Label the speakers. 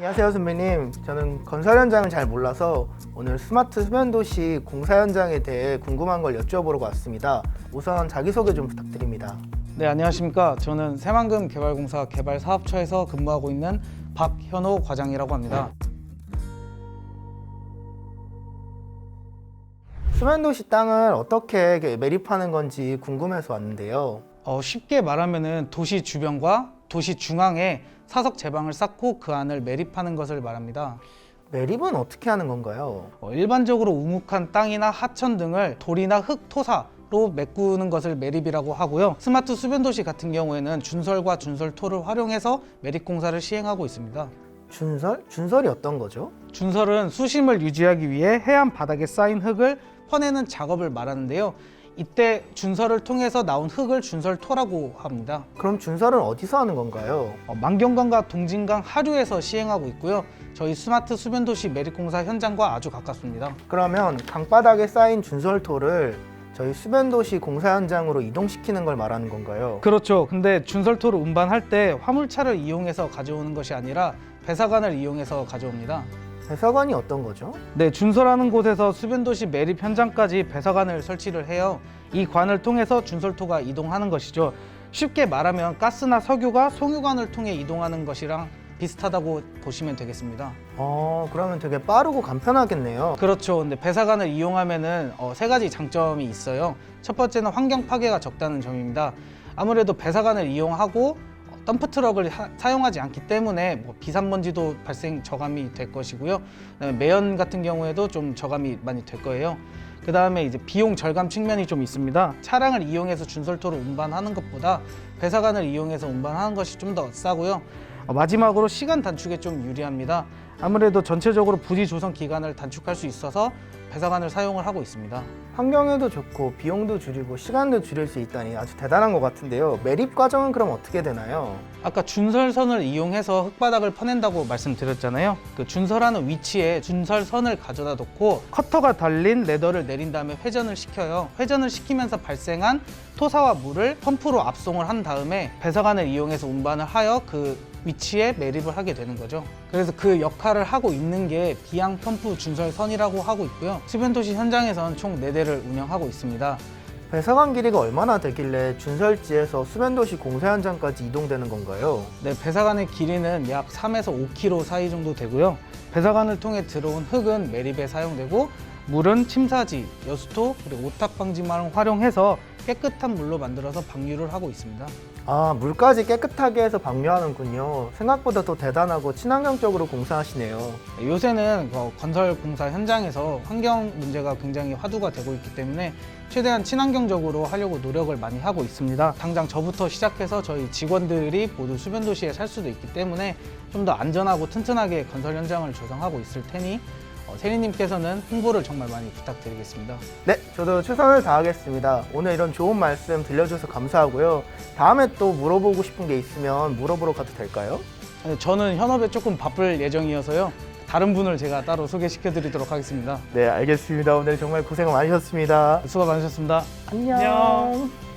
Speaker 1: 안녕하세요 선배님. 저는 건설 현장을 잘 몰라서 오늘 스마트 수면도시 공사 현장에 대해 궁금한 걸 여쭤보러 왔습니다. 우선 자기소개 좀 부탁드립니다.
Speaker 2: 네, 안녕하십니까. 저는 새만금 개발공사 개발사업처에서 근무하고 있는 박현호 과장이라고 합니다.
Speaker 1: 수면도시 땅을 어떻게 매립하는 건지 궁금해서 왔는데요.
Speaker 2: 어, 쉽게 말하면은 도시 주변과 도시 중앙에 사석 제방을 쌓고 그 안을 매립하는 것을 말합니다.
Speaker 1: 매립은 어떻게 하는 건가요?
Speaker 2: 어, 일반적으로 우묵한 땅이나 하천 등을 돌이나 흙, 토사 로 메꾸는 것을 매립이라고 하고요. 스마트 수변 도시 같은 경우에는 준설과 준설토를 활용해서 매립 공사를 시행하고 있습니다.
Speaker 1: 준설? 준설이 어떤 거죠?
Speaker 2: 준설은 수심을 유지하기 위해 해안 바닥에 쌓인 흙을 퍼내는 작업을 말하는데요. 이때 준설을 통해서 나온 흙을 준설토라고 합니다.
Speaker 1: 그럼 준설은 어디서 하는 건가요?
Speaker 2: 어, 만경강과 동진강 하류에서 시행하고 있고요. 저희 스마트 수변도시 매립공사 현장과 아주 가깝습니다.
Speaker 1: 그러면 강바닥에 쌓인 준설토를 저희 수변도시 공사 현장으로 이동시키는 걸 말하는 건가요?
Speaker 2: 그렇죠. 근데 준설토를 운반할 때 화물차를 이용해서 가져오는 것이 아니라 배사관을 이용해서 가져옵니다.
Speaker 1: 배사관이 어떤 거죠?
Speaker 2: 네, 준설하는 곳에서 수변도시 매립 현장까지 배사관을 설치를 해요. 이 관을 통해서 준설토가 이동하는 것이죠. 쉽게 말하면 가스나 석유가 송유관을 통해 이동하는 것이랑 비슷하다고 보시면 되겠습니다.
Speaker 1: 어, 그러면 되게 빠르고 간편하겠네요.
Speaker 2: 그렇죠. 근데 배사관을 이용하면은 어, 세 가지 장점이 있어요. 첫 번째는 환경 파괴가 적다는 점입니다. 아무래도 배사관을 이용하고 어, 덤프 트럭을 하- 사용하지 않기 때문에 뭐 비산먼지도 발생 저감이 될 것이고요. 그다음에 매연 같은 경우에도 좀 저감이 많이 될 거예요. 그 다음에 이제 비용 절감 측면이 좀 있습니다. 차량을 이용해서 준설토로 운반하는 것보다 배사관을 이용해서 운반하는 것이 좀 더 싸고요. 어, 마지막으로 시간 단축에 좀 유리합니다. 아무래도 전체적으로 부지 조성 기간을 단축할 수 있어서 배사관을 사용을 하고 있습니다.
Speaker 1: 환경에도 좋고 비용도 줄이고 시간도 줄일 수 있다니 아주 대단한 것 같은데요. 매립 과정은 그럼 어떻게 되나요?
Speaker 2: 아까 준설선을 이용해서 흙바닥을 퍼낸다고 말씀드렸잖아요. 그 준설하는 위치에 준설선을 가져다 놓고 커터가 달린 레더를 내린 다음에 회전을 시켜요. 회전을 시키면서 발생한 토사와 물을 펌프로 압송을 한 다음에 배사관을 이용해서 운반을 하여 그 위치에 매립을 하게 되는 거죠. 그래서 그 역할을 하고 있는 게 비양 펌프 준설선이라고 하고 있고요. 수변도시 현장에선 총 4대를 운영하고 있습니다.
Speaker 1: 배사관 길이가 얼마나 되길래 준설지에서 수변도시 공사 현장까지 이동되는 건가요?
Speaker 2: 네, 배사관의 길이는 약 3에서 5km 사이 정도 되고요. 배사관을 통해 들어온 흙은 매립에 사용되고 물은 침사지, 여수토, 그리고 오탁 방지망을 활용해서 깨끗한 물로 만들어서 방류를 하고 있습니다.
Speaker 1: 아, 물까지 깨끗하게 해서 방류하는군요. 생각보다 더 대단하고 친환경적으로 공사하시네요.
Speaker 2: 네, 요새는 어, 건설 공사 현장에서 환경 문제가 굉장히 화두가 되고 있기 때문에 최대한 친환경적으로 하려고 노력을 많이 하고 있습니다. 당장 저부터 시작해서 저희 직원들이 모두 수변 도시에 살 수도 있기 때문에 좀 더 안전하고 튼튼하게 건설 현장을 조성하고 있을 테니 어, 세리님께서는 홍보를 정말 많이 부탁드리겠습니다.
Speaker 1: 네, 저도 최선을 다하겠습니다. 오늘 이런 좋은 말씀 들려줘서 감사하고요. 다음에 또 물어보고 싶은 게 있으면 물어보러 가도 될까요?
Speaker 2: 네, 저는 현업에 조금 바쁠 예정이어서요. 다른 분을 제가 따로 소개시켜 드리도록 하겠습니다.
Speaker 1: 네, 알겠습니다. 오늘 정말 고생 많으셨습니다.
Speaker 2: 수고 많으셨습니다.
Speaker 1: 안녕.
Speaker 2: 안녕.